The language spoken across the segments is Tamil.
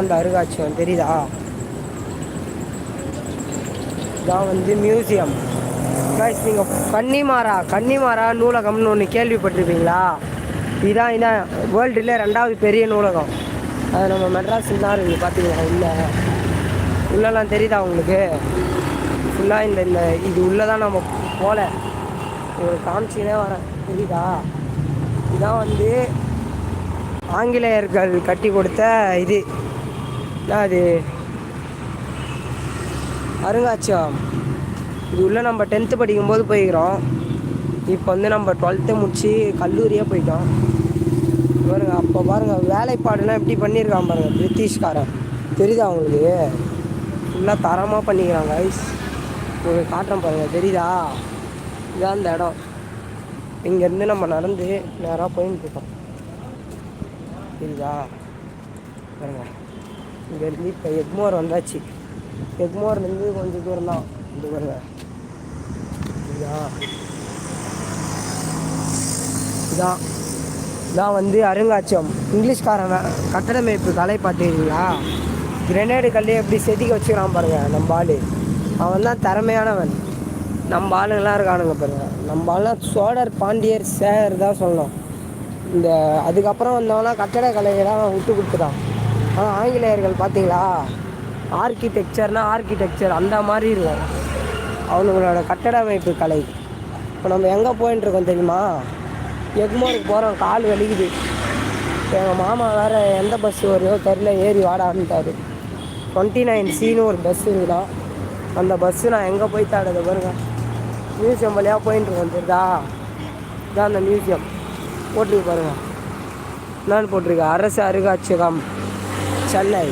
அந்த அருங்காட்சியகம் தெரியுதா? இதான் வந்து மியூசியம். நீங்கள் கன்னிமாரா கன்னிமாரா நூலகம்னு ஒன்று கேள்விப்பட்டிருப்பீங்களா? இதுதான் இதான் வேர்ல்டுல ரெண்டாவது பெரிய நூலகம். அது நம்ம மெட்ராஸில் தான் இருக்குது பார்த்தீங்களா? உள்ளே. உள்ளெல்லாம் தெரியுதா உங்களுக்கு? ஃபுல்லாக இந்த இந்த இது உள்ளே தான் நம்ம போகல. உங்களுக்கு காமிச்சினே வரேன் தெரியுதா? இதான் வந்து ஆங்கிலேயர்கள் கட்டி கொடுத்த இது. என்ன அது. அருங்காட்சியகம். இது உள்ளே நம்ம டென்த்து படிக்கும்போது போய்க்கிறோம் இப்போ வந்து நம்ம டுவெல்த்து முடிச்சு கல்லூரியே போயிட்டோம். பாருங்க அப்போ பாருங்கள் வேலைப்பாடுலாம் எப்படி பண்ணியிருக்கான் பாருங்கள் பிரிட்டிஷ்காரன். தெரியுதா அவங்களுக்கு ஃபுல்லாக தரமாக பண்ணிக்கிறாங்க ஐஸ் உங்களுக்கு காட்டுறேன் பாருங்கள் தெரியுதா? இதான் அந்த இடம். இங்கேருந்து நம்ம நடந்து நேராக போயின்னு இருக்கோம். தெரியுதா? பாருங்கள் இங்கேருந்து இப்போ எக்மோர் வந்தாச்சு. எக்மோர்லேருந்து கொஞ்சம் தூரம் தான் இது பாருங்க இதான் இதான் வந்து அருங்காட்சியகம் இங்கிலீஷ்காரன் கட்டடமைப்பு கலை பார்த்துருக்கீங்களா கிரனேடு கல்லே எப்படி செதுக்கி வச்சுக்கிறான் பாருங்கள் நம்ம ஆள். அவன் தான் திறமையானவன். நம்ம ஆளுங்களாம் இருக்கானுங்க பாருங்கள் நம்ம ஆளுலாம் சோழர் பாண்டியர் சேர் தான் சொல்லணும். இந்த அதுக்கப்புறம் வந்தவங்களாம் கட்டடக்கலையெல்லாம் விட்டு கொடுத்துட்டான். ஆங்கிலேயர்கள் பார்த்தீங்களா ஆர்கிடெக்சர்னால் ஆர்கிடெக்சர் அந்த மாதிரி இருக்கும். அவனுங்களோட கட்டடமைப்பு கலை. இப்போ நம்ம எங்கே போயின்னு இருக்கோம் தெரியுமா? எக்மோருக்கு போகிறோம் கால் வலிக்குது. எங்கள் மாமா வேறு எந்த பஸ் வரையோ தெரில ஏறி வாடான்ட்டார் டுவெண்ட்டி நைன் சின்னு ஒரு பஸ் இருக்குதான் அந்த பஸ்ஸு நான் எங்கே போய் தாடுது பாருங்க. மியூசியம் வழியாக போயின்னு இருக்கோம் தெரியுதா? இதான் அந்த மியூசியம் போட்டிருக்கு பாருங்க. என்னன்னு போட்டிருக்கு? அரசு அருங்காட்சியகம். சென்னை.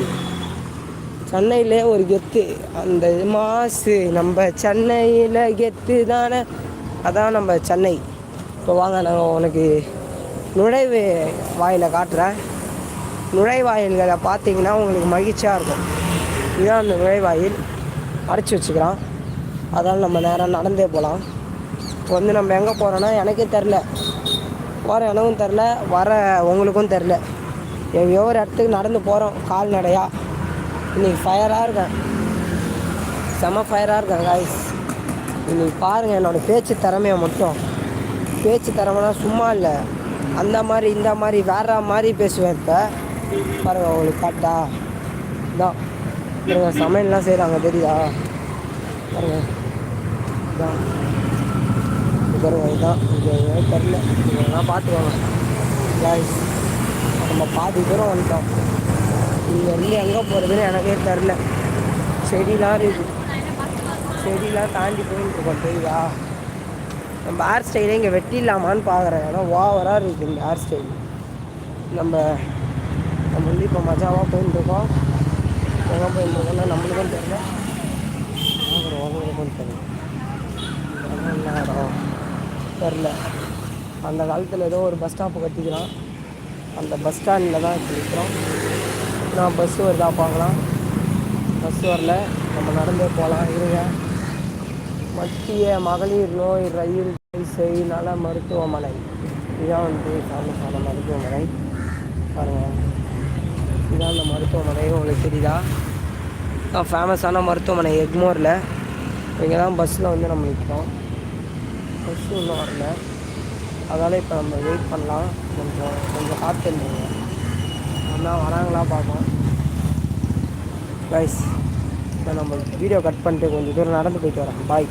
சென்னையிலே ஒரு கெத்து. அந்த மாசு நம்ம சென்னையில் கெத்து தானே. அதான் நம்ம சென்னை. இப்போ வாங்க நான் உனக்கு நுழைவு வாயிலை காட்டுறேன். நுழைவாயில்களை பார்த்தீங்கன்னா உங்களுக்கு மகிழ்ச்சியாக இருக்கும். இதுதான் அந்த நுழைவாயில். அடைச்சி வச்சுக்கிறான். அதால் நம்ம நேரம் நடந்தே போகலாம் இப்போ வந்து நம்ம எங்கே போகிறோன்னா எனக்கே தெரில போகிற எனவும் தெரில வர உங்களுக்கும் தெரில எங்கேயோ ஒரு இடத்துக்கு நடந்து போகிறோம் கால்நடையாக இன்னைக்கு ஃபயராக இருக்கேன். செம ஃபயராக இருக்கேன் காய்ஸ் இன்றைக்கி பாருங்கள் என்னோடய பேச்சு திறமையை மட்டும். பேச்சு திறமைனா சும்மா இல்லை. அந்த மாதிரி இந்த மாதிரி வேற மாதிரி பேசுவேன் இப்போ. பாருங்க உங்களுக்கு கட்டா இதான் பாருங்க சமையல்லாம் செய்கிறாங்க தெரியுதா? பாருங்க. இதான் பாருங்க இதான் இது தெரில இதெல்லாம் பார்த்துக்கோங்க. காய்ஸ் நம்ம பாதி தூரம் வந்துட்டோம். இங்கேருந்து எங்கே போகிறதுன்னு எனக்கே தெரில செடிலாம் இருக்குது செடிலாம் தாண்டி போயிட்டு இருக்கோம் தெரியுதா? நம்ம ஹேர் ஸ்டைலே இங்கே வெட்டிடலாமான்னு பார்க்குறேன் ஏன்னா ஓவராக இருக்குது இந்த ஹேர் ஸ்டைல் நம்ம நம்ம வந்து இப்போ மஜாவாக போயிட்டுருக்கோம் எங்கே போயிட்டுருக்கோம்னா நம்மளுக்கும் தெரியல. பார்க்குறோம் தெரியல. தெரில அந்த காலத்தில் ஏதோ ஒரு பஸ் ஸ்டாப்பு கட்டிக்கிறான். அந்த பஸ் ஸ்டாண்டில் தான் இப்போ நிற்கிறோம் நான் பஸ் வருதா பார்க்கலாம். பஸ் வரல. நம்ம நடந்தே போகலாம் இருங்க. மத்திய மகளிர் நோய் ரயில் செய் நல மருத்துவமனை. இதுதான் வந்து ஃபேமஸான மருத்துவமனை. பாருங்கள் இதுதான் அந்த மருத்துவமனை. உங்களுக்கு தெரியுதா? தான் ஃபேமஸான மருத்துவமனை. எக்மோரில். இங்கே தான் பஸ்ஸில் வந்து நம்ம நிற்கிறோம் பஸ்ஸு இன்னும் வரல. அதனால் இப்போ நம்ம வெயிட் பண்ணலாம். கொஞ்சம் கொஞ்சம் பார்த்துருந்தீங்க அண்ணா வராங்களா பார்ப்போம் கைஸ் இப்போ நம்ம வீடியோ கட் பண்ணிட்டு கொஞ்சம் தூரம் நடந்து போயிட்டு வரேன் பாய்